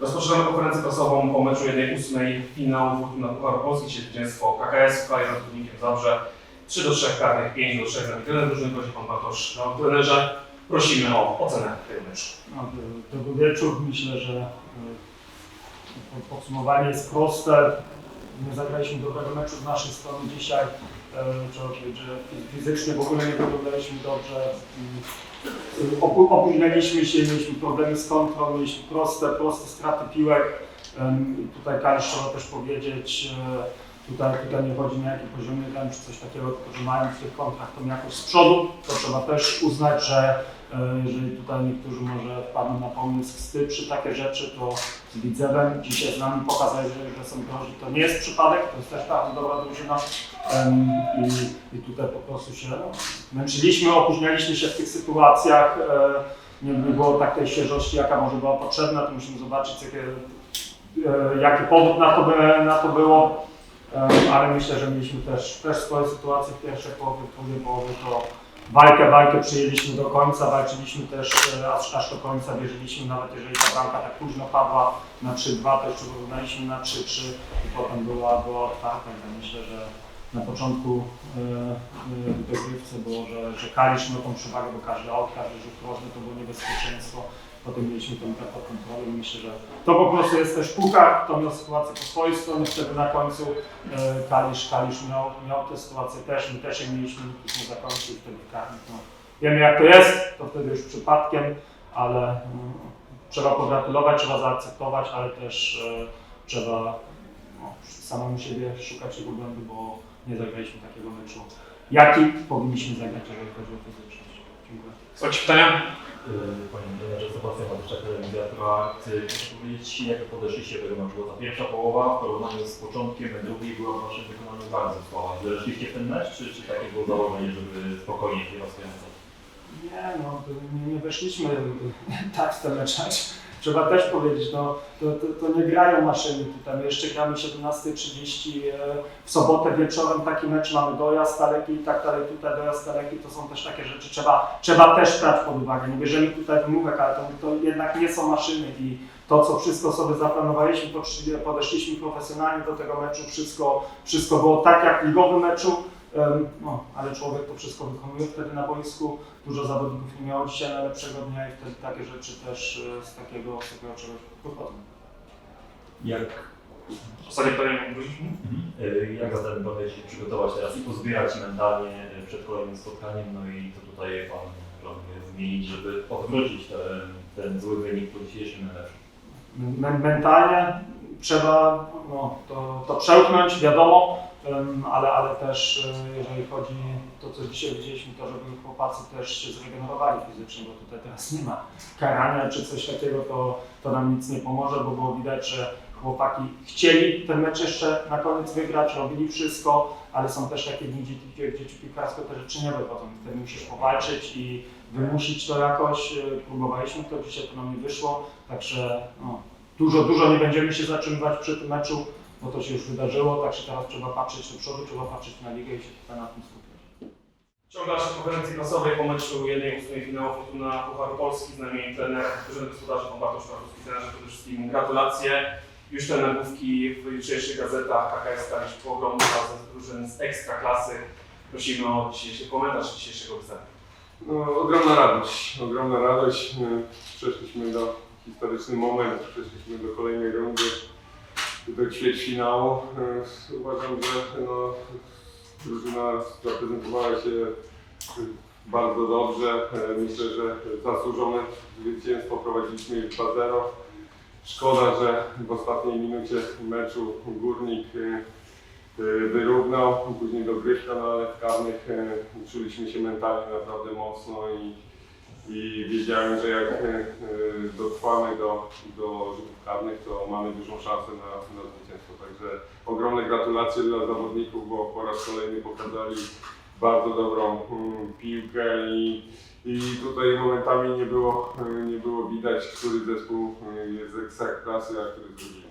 Rozpoczynamy konferencję prasową po meczu 1-8 finału Fortuna Pucharu Polski, zwycięstwo KKS w kraju nad Górnikiem Zabrze. 3 do 3 karnych, 5 do 3 na trener drużyny, prosi Pan Bartosz. No, trenerze, prosimy o ocenę tego meczu. No, to był wieczór. Myślę, że po- podsumowanie jest proste. Nie zagraliśmy dobrego meczu z naszej strony dzisiaj. E, Trzeba powiedzieć, że fizycznie w ogóle nie wyglądaliśmy dobrze. Opu- Opóźnialiśmy się, mieliśmy problemy z kontrolą, mieliśmy proste, proste straty piłek. Tutaj Kalisz trzeba też powiedzieć, e, tutaj, tutaj nie chodzi na jakim poziomie czy coś takiego, tylko że mają w tych kontrach tą jakość z przodu, to trzeba też uznać, że Jeżeli tutaj niektórzy może wpadną na pomysł wstyd czy takie rzeczy, to z Widzewem dzisiaj z nami pokazali, że, że są groźni. To nie jest przypadek, to jest też bardzo dobra drużyna Em, i, i tutaj po prostu się no, męczyliśmy, opóźnialiśmy się w tych sytuacjach. e, Nie, było takiej świeżości, jaka może była potrzebna, to musimy zobaczyć, jakie, e, jaki powód na to, by, na to było. Em, Ale myślę, że mieliśmy też, też swoje sytuacje w pierwszej połowie, w drugiej połowie to walkę, walkę przyjęliśmy do końca, walczyliśmy też e, aż, aż do końca, wierzyliśmy, nawet jeżeli ta bramka tak późno padła na 3-2, to jeszcze wyrównaliśmy na 3-3 i potem była, była otwarta. Myślę, że na początku e, e, dogrywce było, że, że Kalisz miał tą przewagę, bo każdy aut, każdy rzut to było niebezpieczeństwo. Potem mieliśmy tą grę pod kontrolą i myślę, że to po prostu jest też puka, to miał sytuację po swojej stronie, wtedy na końcu e, Kalisz, Kalisz miał, miał tę sytuację też, my też je mieliśmy, nie zakończył wtedy karnik. No. Wiemy jak to jest, to wtedy już przypadkiem, ale mm, trzeba pogratulować, trzeba zaakceptować, ale też e, trzeba no, samemu siebie szukać tego błędu, bo nie zagraliśmy takiego meczu, jaki powinniśmy zagrać, jeżeli chodzi o fizyczność. Dziękuję. Są Ci pytania? Yy, Panie trenerze, Sebastian Matyszczak, Telewizja Trwa. Chcę powiedzieć, jak podeszliście do tego meczu? Bo ta pierwsza połowa w porównaniu z początkiem drugiej była w Waszym wykonaniu bardzo słaba. Weszliście w ten mecz, czy, czy takie było założenie, żeby spokojnie się rozwiązać? Nie, no, nie, nie weszliśmy tak w ten mecz. Trzeba też powiedzieć, no, to, to, to nie grają maszyny tutaj. My jeszcze gramy 17.30 e, w sobotę wieczorem taki mecz mamy dojazd daleki i tak dalej, tutaj dojazd daleki, to są też takie rzeczy, trzeba, trzeba też brać pod uwagę. Nie bierzemy tutaj wymówek, ale to, to jednak nie są maszyny i to, co wszystko sobie zaplanowaliśmy, to podeszliśmy profesjonalnie do tego meczu, wszystko, wszystko było tak jak w ligowym meczu, No, ale człowiek to wszystko wykonuje wtedy na boisku. Dużo zawodników nie miało dzisiaj najlepszego dnia i wtedy takie rzeczy też e, z takiego, z takiego czegoś wychodzą. Jak, Ostatnie pytanie mam wrócić? yy, jak zatem będziecie się przygotować teraz i pozbierać mentalnie yy, przed kolejnym spotkaniem? No i co tutaj Pan planuje zmienić, żeby odwrócić ten, ten zły wynik po dzisiejszym meczu? Men- mentalnie trzeba no, to, to przełknąć, wiadomo, ale, ale też e, jeżeli chodzi to, co dzisiaj widzieliśmy, to żeby chłopacy też się zregenerowali fizycznie, bo tutaj teraz nie ma karania czy coś takiego, to, to nam nic nie pomoże, bo było widać, że chłopaki chcieli ten mecz jeszcze na koniec wygrać, robili wszystko, ale są też takie dni, gdzie, gdzie ci piłkarsko te rzeczy nie wychodzą. Wtedy musisz powalczyć i wymusić to jakoś. E, Próbowaliśmy to, dzisiaj to nam nie wyszło, także no, dużo, dużo nie będziemy się zatrzymywać przy tym meczu, bo to się już wydarzyło, także teraz trzeba patrzeć do przodu, trzeba patrzeć na ligę i się tutaj na tym skupiać. Ciąg dalszy konferencji prasowej po meczu 1-8 finału Fortuna Pucharu Polski z nami trener Urzędu Gospodarza Pan Bartosz Kwiatkowski. Trenerze przede wszystkim gratulacje. Już te nagłówki w jutrzejszych gazetach KKS staliśmy po ogromny razem drużyn z ekstra klasy. Prosimy o dzisiejszy komentarz dzisiejszego występu. No, ogromna radość, ogromna radość. My Przeszliśmy do historyczny moment, przeszliśmy do kolejnej rundy, do ćwierćfinału. E, Uważam, że no, drużyna zaprezentowała się bardzo dobrze. E, Myślę, że zasłużone zwycięstwo prowadziliśmy już 2-0. Szkoda, że w ostatniej minucie meczu Górnik e, wyrównał, później dogrywka, no ale w karnych czuliśmy się mentalnie naprawdę mocno i, i wiedziałem, że jak e, dotrwamy do, do rzutów karnych, to mamy dużą szansę na, na zwycięstwo. Także ogromne gratulacje dla zawodników, bo po raz kolejny pokazali bardzo dobrą mm, piłkę i, i tutaj momentami nie było, e, nie było widać, który zespół e, jest z ekstraklasy, a który z drugiej.